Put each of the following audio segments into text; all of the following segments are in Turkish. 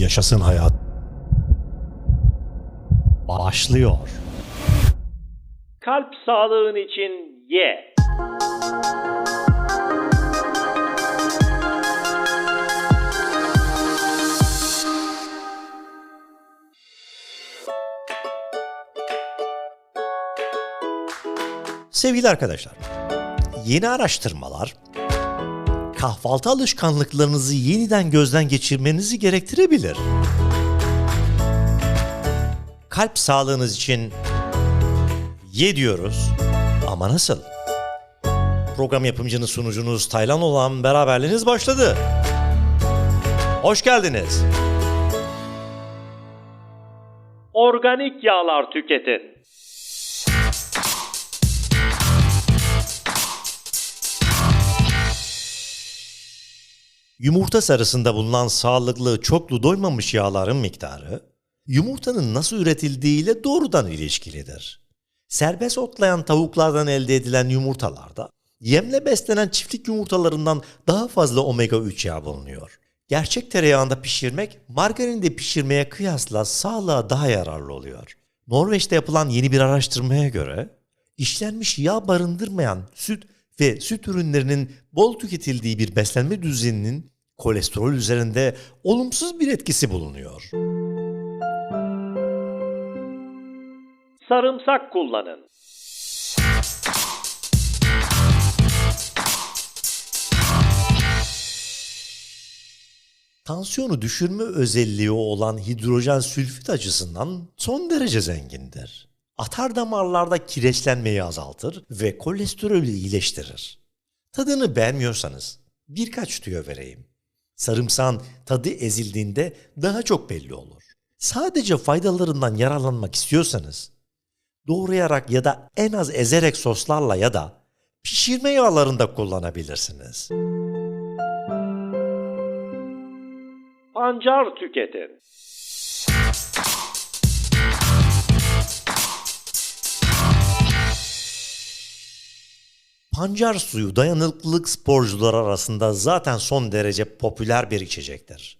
Yaşasın hayat. Başlıyor. Kalp sağlığın için ye. Sevgili arkadaşlar, yeni araştırmalar kahvaltı alışkanlıklarınızı yeniden gözden geçirmenizi gerektirebilir. Kalp sağlığınız için ye diyoruz ama nasıl? Program yapımcınız sunucunuz Taylan olan beraberliğiniz başladı. Hoş geldiniz. Organik yağlar tüketin. Yumurta sarısında bulunan sağlıklı çoklu doymamış yağların miktarı, yumurtanın nasıl üretildiğiyle doğrudan ilişkilidir. Serbest otlayan tavuklardan elde edilen yumurtalarda yemle beslenen çiftlik yumurtalarından daha fazla omega 3 yağ bulunuyor. Gerçek tereyağında pişirmek margarinde pişirmeye kıyasla sağlığa daha yararlı oluyor. Norveç'te yapılan yeni bir araştırmaya göre işlenmiş yağ barındırmayan süt ve süt ürünlerinin bol tüketildiği bir beslenme düzeninin kolesterol üzerinde olumsuz bir etkisi bulunuyor. Sarımsak kullanın. Tansiyonu düşürme özelliği olan hidrojen sülfit açısından son derece zengindir. Atar damarlarda kireçlenmeyi azaltır ve kolesterolü iyileştirir. Tadını beğenmiyorsanız birkaç tüyo vereyim. Sarımsağın tadı ezildiğinde daha çok belli olur. Sadece faydalarından yararlanmak istiyorsanız doğrayarak ya da en az ezerek soslarla ya da pişirme yağlarında kullanabilirsiniz. Pancar tüketin. Pancar suyu dayanıklılık sporcular arasında zaten son derece popüler bir içecektir.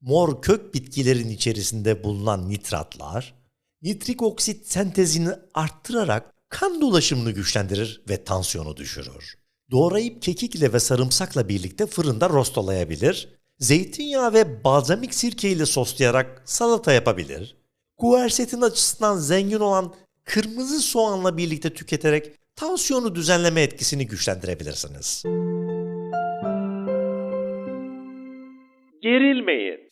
Mor kök bitkilerin içerisinde bulunan nitratlar, nitrik oksit sentezini arttırarak kan dolaşımını güçlendirir ve tansiyonu düşürür. Doğrayıp kekikle ve sarımsakla birlikte fırında rostolayabilir, zeytinyağı ve balzamik sirke ile soslayarak salata yapabilir, kuersetin açısından zengin olan kırmızı soğanla birlikte tüketerek tansiyonu düzenleme etkisini güçlendirebilirsiniz. Gerilmeyin.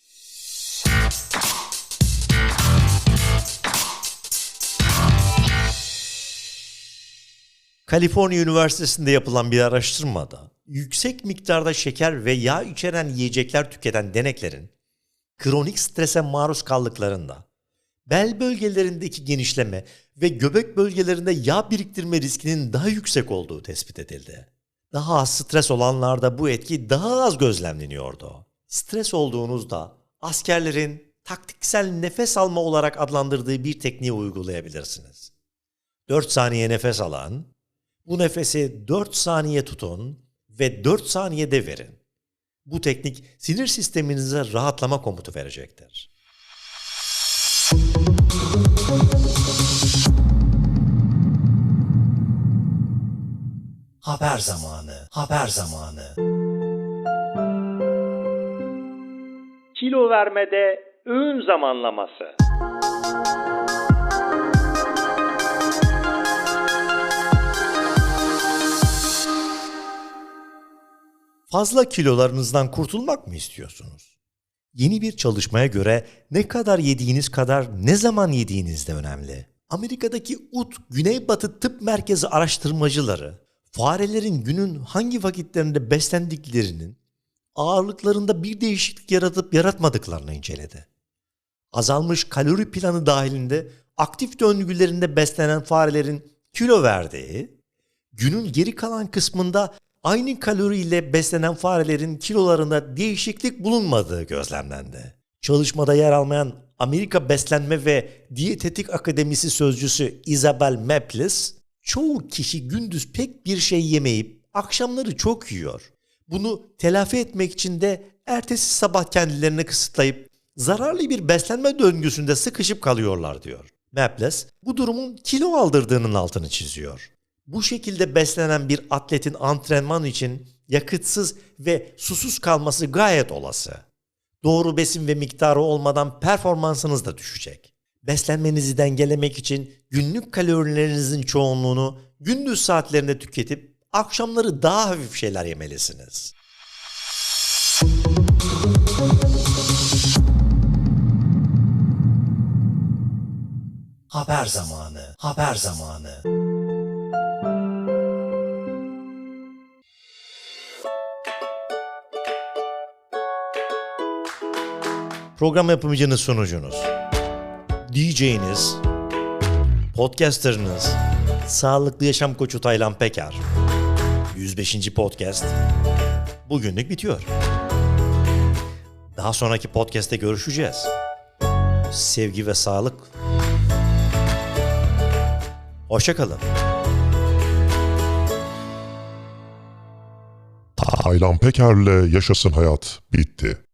Kaliforniya Üniversitesi'nde yapılan bir araştırmada yüksek miktarda şeker ve yağ içeren yiyecekler tüketen deneklerin kronik strese maruz kaldıklarında bel bölgelerindeki genişleme ve göbek bölgelerinde yağ biriktirme riskinin daha yüksek olduğu tespit edildi. Daha az stres olanlarda bu etki daha az gözlemleniyordu. Stres olduğunuzda askerlerin taktiksel nefes alma olarak adlandırdığı bir tekniği uygulayabilirsiniz. 4 saniye nefes alın, bu nefesi 4 saniye tutun ve 4 saniyede verin. Bu teknik sinir sisteminize rahatlama komutu verecektir. Haber zamanı, haber zamanı. Kilo vermede öğün zamanlaması. Fazla kilolarınızdan kurtulmak mı istiyorsunuz? Yeni bir çalışmaya göre ne kadar yediğiniz kadar ne zaman yediğiniz de önemli. Amerika'daki UT Güneybatı Tıp Merkezi araştırmacıları farelerin günün hangi vakitlerinde beslendiklerinin ağırlıklarında bir değişiklik yaratıp yaratmadıklarını inceledi. Azalmış kalori planı dahilinde aktif döngülerinde beslenen farelerin kilo verdiği, günün geri kalan kısmında aynı kalori ile beslenen farelerin kilolarında değişiklik bulunmadığı gözlemlendi. Çalışmada yer almayan Amerika Beslenme ve Diyetetik Akademisi sözcüsü Isabel Maples, çoğu kişi gündüz pek bir şey yemeyip akşamları çok yiyor. Bunu telafi etmek için de ertesi sabah kendilerini kısıtlayıp zararlı bir beslenme döngüsünde sıkışıp kalıyorlar diyor. Maples bu durumun kilo aldırdığının altını çiziyor. Bu şekilde beslenen bir atletin antrenman için yakıtsız ve susuz kalması gayet olası. Doğru besin ve miktarı olmadan performansınız da düşecek. Beslenmenizi dengelemek için günlük kalorilerinizin çoğunluğunu gündüz saatlerinde tüketip akşamları daha hafif şeyler yemelisiniz. Haber zamanı, haber zamanı. Program yapımcınız sunucunuz. DJ'niz, podcasterınız, sağlıklı yaşam koçu Taylan Peker. 105. podcast bugünlük bitiyor. Daha sonraki podcast'te görüşeceğiz. Sevgi ve sağlık. Hoşçakalın. Taylan Peker'le Yaşasın Hayat bitti.